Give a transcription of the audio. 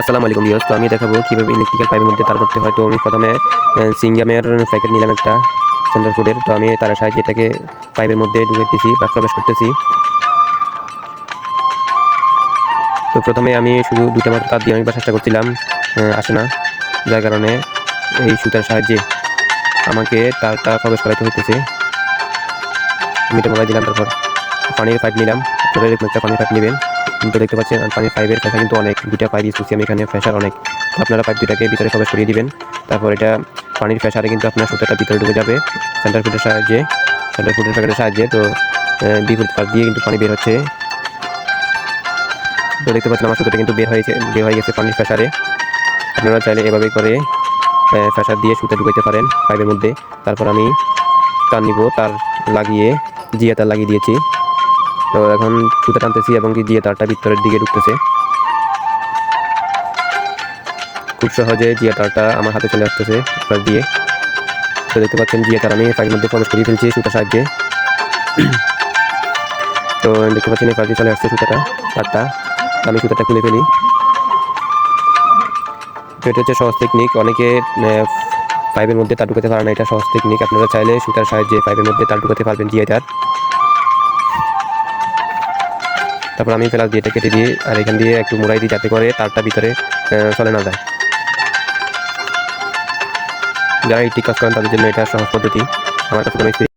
আসসালামু আলাইকুম ভিউয়ার্স তো আমি দেখাবো কীভাবে ইলেকট্রিক্যাল পাইপের মধ্যে তার করতে হয় তো আমি প্রথমে সিঙ্গামের প্যাকেট নিলাম একটা সেন্টার ফুডের তো আমি তার সাহায্যে এটাকে পাইপের মধ্যে ঢুকাইতেছি বা প্রবেশ করতেছি। তো প্রথমে আমি শুধু দুটো মাত্র তার দিয়ে অনেকবার চেষ্টা করছিলাম আসে না। যার কারণে এই সুতার সাহায্যে আমাকে তারটা প্রবেশ করাইতে হইতেছে। আমি এটা মোবাইল দিলাম, তারপর পানির পাইপ নিলাম। এরকম একটা পানির পাইপ নেবেন। কিন্তু দেখতে পাচ্ছেন পানির পাইপের ফ্যাশা কিন্তু অনেক। দুটা পাইপ ইউজ আমি এখানে ফ্যাশার অনেক। তো আপনারা পাইপ দুটাকে ভিতরে প্রবেশ করিয়ে দিবেন। তারপর এটা পানির ফ্যাশারে কিন্তু আপনার সুতাটা ভিতরে ঢুকে যাবে। সেন্টার ফুটের সাহায্যে সেন্টার ফুটের প্যাকেটের সাহায্যে। তো বিপরীত পাশ দিয়ে কিন্তু পানি বের হচ্ছে। তো দেখতে পাচ্ছেন আমার সুতোটা কিন্তু বের হয়েছে, বের হয়ে গেছে পানির ফ্যাশারে আপনারা চাইলে এভাবে করে ফ্যাশার দিয়ে সুতা ঢুকাইতে পারেন পাইপের মধ্যে। তারপর আমি তার নিব, তার লাগিয়ে জিয়া তার লাগিয়ে দিয়েছি। তো এখন সুতা টানতেছি এবং কি জিয়া তারটা ভিতরের দিকে ঢুকতেছে। খুব সহজে জিয়া তারটা আমার হাতে চলে আসতেছে দিয়ে। তো দেখতে পাচ্ছেন জিয়া তার আমি পাইপের মধ্যে প্রবেশ করিয়ে ফেলছি সুতার সাহায্যে। তো দেখতে পাচ্ছেন এই পাশে চলে আসছে সুতাটা, তারটা। আমি সুতাটা খুলে ফেলি। তো এটা হচ্ছে সহজ টেকনিক অনেকে পাইপের মধ্যে তার ঢুকাতে পারে না, এটা সহজ টেকনিক আপনারা চাইলে সুতার সাহায্যে পাইপের মধ্যে তার ঢুকাতে পারবেন জিয়া তার। তারপর আমি ফেলাস দিয়ে কেটে দিয়ে, আর এখান দিয়ে একটু মোড়াই দিই যাতে করে তারটা ভিতরে চলে না যায়। যারা এই কাজ করেন, তাদের জন্য এটা সহজ পদ্ধতি। আমার কাছে কোনো